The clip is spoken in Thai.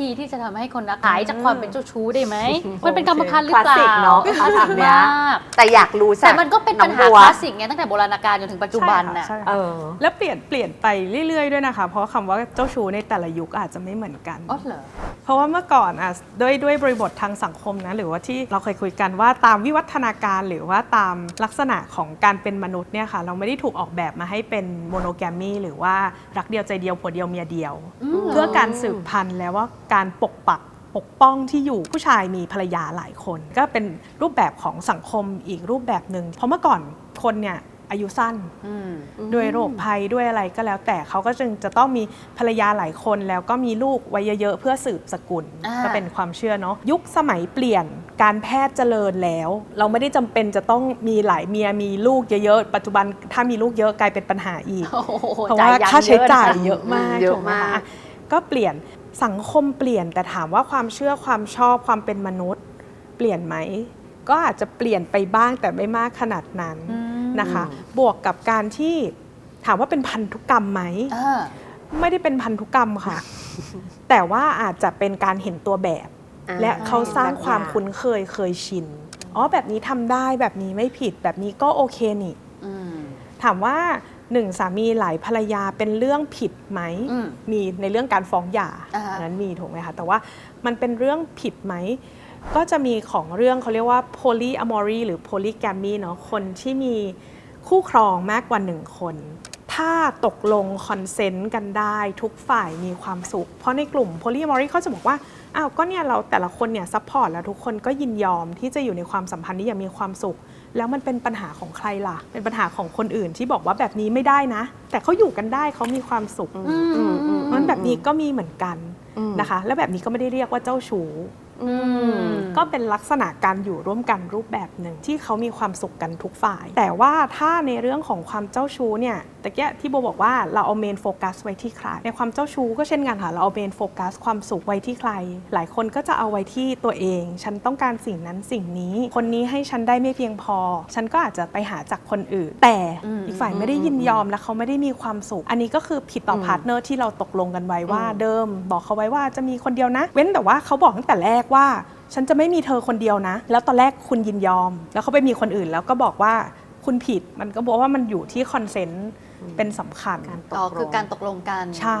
ธีที่จะทำให้คนรักหายจากความเป็นเจ้าชู้ได้ไหม มันเป็นกรรมพันธุ์หรือคลาสเปล่าสิกเนาะคลาสสิกเนี้ย มากแต่อยากรู้จากแต่มันก็เป็นปัญหาองบัวคลาสสิกไงตั้งแต่โบราณกาลจนถึงปัจจุบันน่ะ ใช่เอค่ะอแล้วเปลี่ยนเปลี่ยนไปเรื่อยๆด้วยนะคะ เพราะว่าคำว่าเจ้าชู้ในแต่ละยุคอาจจะไม่เหมือนกัน อ๋อเหรอ เพราะว่าเมื่อก่อนอะด้วยด้วยบริบททางสังคมนะหรือว่าที่เราเคยคุยกันว่าตามวิวัฒนาการหรือว่าตามลักษณะของการเป็นมนุษย์เนี่ยค่ะเราไม่ได้ถูกออกแบบมาให้เป็นโมโนแกรมมีหรือว่ารักเดียวใจเดียวผัวเดียวเมียเดียวอืมเพื่อการสืบพันธุ์แล้วว่าการปกปักปกป้องที่อยู่ผู้ชายมีภรรยาหลายคน ก็เป็นรูปแบบของสังคมอีกรูปแบบหนึ่งเพราะเมื่อก่อนคนเนี่ยอายุสั้นอืมด้วยโรคภัยด้วยอะไรก็แล้ว แต่เขาก็จึงจะต้องมีภรรยาหลายคนแล้วก็มีลูกไว้เยอะๆเพื่อสืบสกุลอ่าก็เป็นความเชื่อเนาะยุคสมัยเปลี่ยนการแพทย์เจริญแล้ว เราไม่ได้จำเป็นจะต้องมีหลายเมียมีลูกเยอะๆปัจจุบันถ้ามีลูกเยอะกลายเป็นปัญหาอีกโอ้โหเพราะว่าจ่ยยังค่าใช้จ่ายนะเยอะมากเยอะถูกไหมากคะก็เปลี่ยน สังคมเปลี่ยนแต่ถามว่าความเชื่อความชอบความเป็นมนุษย์ เปลี่ยนไหม ก็อาจจะเปลี่ยนไปบ้างแต่ไม่มากขนาดนั้นอืมนะคะ บวกกับการที่ถามว่าเป็นพันธุกรรมไหมอ่าไม่ได้เป็นพันธุกรรมค่ะ แต่ว่าอาจจะเป็นการเห็นตัวแบบอ่าและเขาสร้างแบบความอย่างคุ้นเคยเคยชินอ๋อแบบนี้ทำได้แบบนี้ไม่ผิดแบบนี้ก็โอเคนี่อืมถามว่า หนึ่งสามีหลายภรรยาเป็นเรื่องผิดไหมอืมมีในเรื่องการฟ้องหย่าอ่าฮะ อันนั้นมีถูกไหมคะแต่ว่ามันเป็นเรื่องผิดไหม ก็จะมีของเรื่องเขาเรียกว่า polyamory หรือ polygamy เนาะคนที่มีคู่ครองมากกว่าหนึ่งคน ถ้าตกลงคอนเซนต์กันได้ทุกฝ่ายมีความสุข เพราะในกลุ่ม polyamory เขาจะบอกว่าอ้าวก็เนี่ยเราแต่ละคนเนี่ยซัพพอร์ตแล้วทุกคนก็ยินยอมที่จะอยู่ในความสัมพันธ์นี้อย่างมีความสุข แล้วมันเป็นปัญหาของใครล่ะ เป็นปัญหาของคนอื่นที่บอกว่าแบบนี้ไม่ได้นะ แต่เขาอยู่กันได้เขามีความสุขอืมอืมอืมเพราะฉะนั้นแบบนี้ก็มีเหมือนกันอืมนะคะ และแบบนี้ก็ไม่ได้เรียกว่าเจ้าชู้อืม ก็เป็นลักษณะการอยู่ร่วมกันรูปแบบหนึ่งที่เขามีความสุขกันทุกฝ่าย แต่ว่าถ้าในเรื่องของความเจ้าชู้เนี่ยตะเกียที่โบบอกว่าเราเอาเมนโฟกัสไว้ที่ใครในความเจ้าชู้ก็เช่นกันค่ะ เราเอาเมนโฟกัสความสุขไว้ที่ใคร หลายคนก็จะเอาไว้ที่ตัวเอง ฉันต้องการสิ่งนั้นสิ่งนี้ คนนี้ให้ฉันได้ไม่เพียงพอ ฉันก็อาจจะไปหาจากคนอื่น แต่อืมอีกฝ่ายไม่ได้ยินยอมและเขาไม่ได้มีความสุข อันนี้ก็คือผิดต่อพาร์ทเนอร์ที่เราตกลงกันไว้ว่าเดิม บอกเขาไว้ว่าจะมีคนเดียวนะ เว้นแต่ว่าเขาบอกตั้งแต่แรกว่าฉันจะไม่มีเธอคนเดียวนะ แล้วตอนแรกคุณยินยอม แล้วเขาไปมีคนอื่นแล้วก็บอกว่าคุณผิดมันก็บอกว่ามันอยู่ที่คอนเซนต์เป็นสำคัญการตกอ๋อลงคือการตกลงกัน ใช่